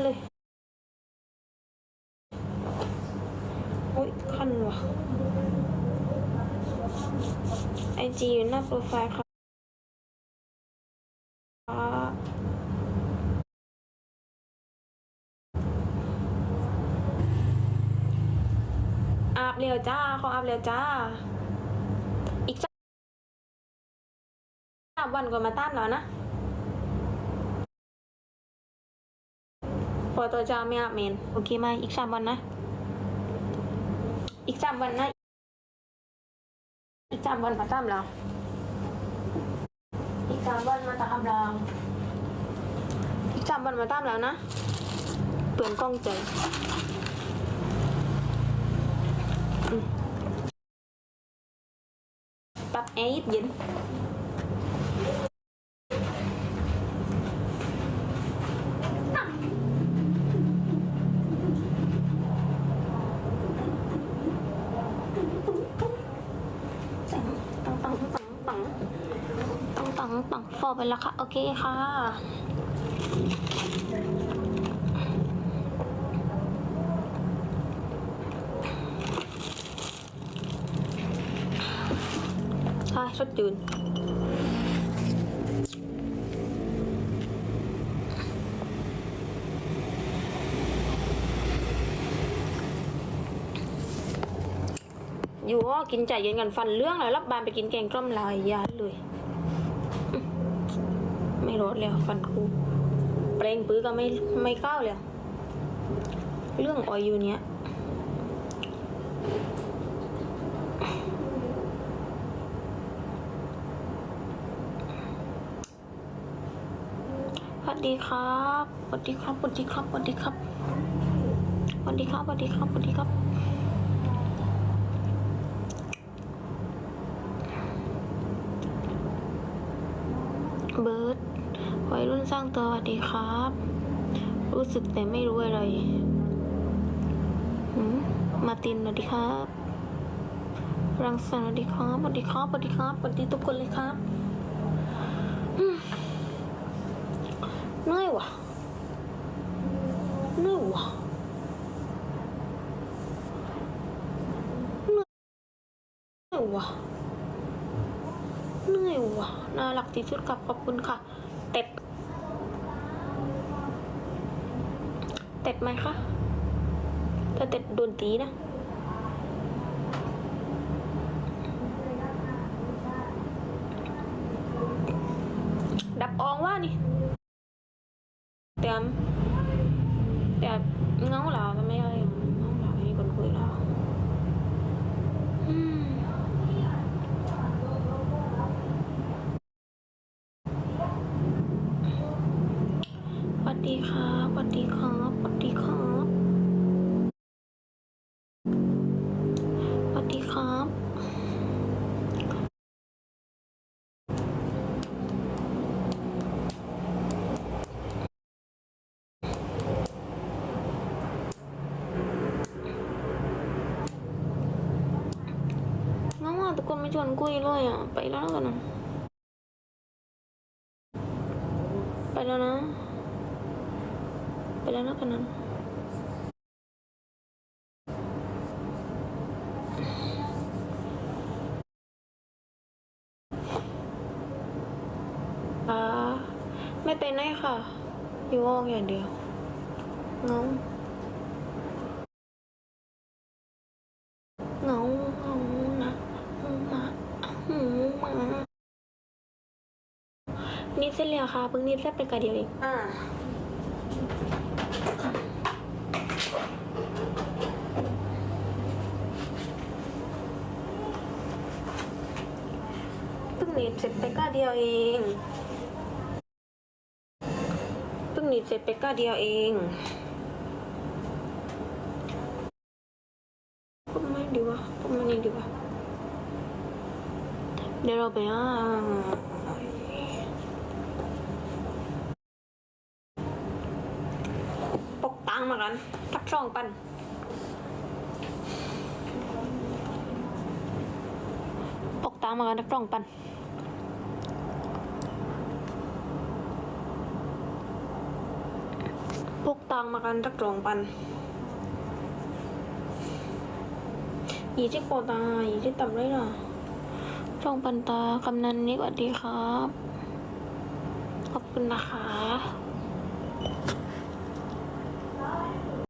เลยโอ๊ยคันว่ะไอจีอยู่หน้าโปรไฟล์ค่ะอาบเร็วจ้าเขาอาบเร็วจ้า อีกสามวันก่อนมาต้านแล้วนะ อตัวจ้าไม่อาบเมนโอเคไหมอีกสามวันนะ อีกสามวันนะ อีกสามวันมาตามเราอีกสามวันมาตามเราอีกสามวันมาตามแล้วนะเปลือนกล้องใจอปรับแอร์เย็น ปังปังปังฟอไปแล้วค่ะ โอเคค่ะใช่ชดจืนอยู่ว่ากินใจเย็นกันฟันเรื่องแล้วรับบานไปกินแกงกล้อมลายยานเลย ไม่รอดแล้วฟันคูเปลงปื้อก็ไม่ไม่ก้าวแล้ว เรื่องออยอยู่เนี้ยสวัสดีครับสวัสดีครับสวัสดีครับสวัสดีครับสวัสดีครับสวัสดีครับสวัสดีครับ เบิร์ดวัยรุ่นสร้างตัวสวัสดีครับ รู้สึกแต่ไม่รู้อะไรมาตินสวัสดีครับ รังสรรค์สวัสดีครับสวัสดีครับสวัสดีครับสวัสดีทุกคนเลยครับเหนื่อยว่ะเหนื่อยว่ะเหนื่อยว่ะเหนื่อย ว่ะน่ารักที่สุดครับขอบคุณค่ะ เต็ด เต็ดไหมคะถ้าเต็ดโดนตีนะดับอองว่านี่เตรียมแต่เงาเหล่าก็ไม่อะไรเงาเหล่าไม่มีคนคุยแล้วอืม สวัส ดีครับสวัสดีครับสวัสดีครับสวัสดีครับน้องว่าทุกคนไม่ชวนคุยเลยอะ ไปแล้วกันนะไปแล้วนะ ไปแล้วนะกันนั้นอ่าไม่เป็นไรค่ะ อยู่ห้องอย่างเดียวเหงาเงาเงานะมาหูมานิดเสร็จแล้วค่ะเพิ่งนิดเสร็จไปกะเดียวเองอ่า หนีบเสร็จไปก้าเดียวเองเพิ่งหนีบเสร็จไปก้าเดียวเองปุ๊บไม่ดีวะปุ๊บไม่นี่ดีวะเดี๋ยวเราไปอ่าปกตังมากันทักช่องปันปกตามมากันนักร้องปัน กตังมากันจักสองพันยี่สิบโกตายี่สิบต่ำเลยเหรอสองพันตากำนันนี่สวัสดีครับ ขอบคุณนะคะ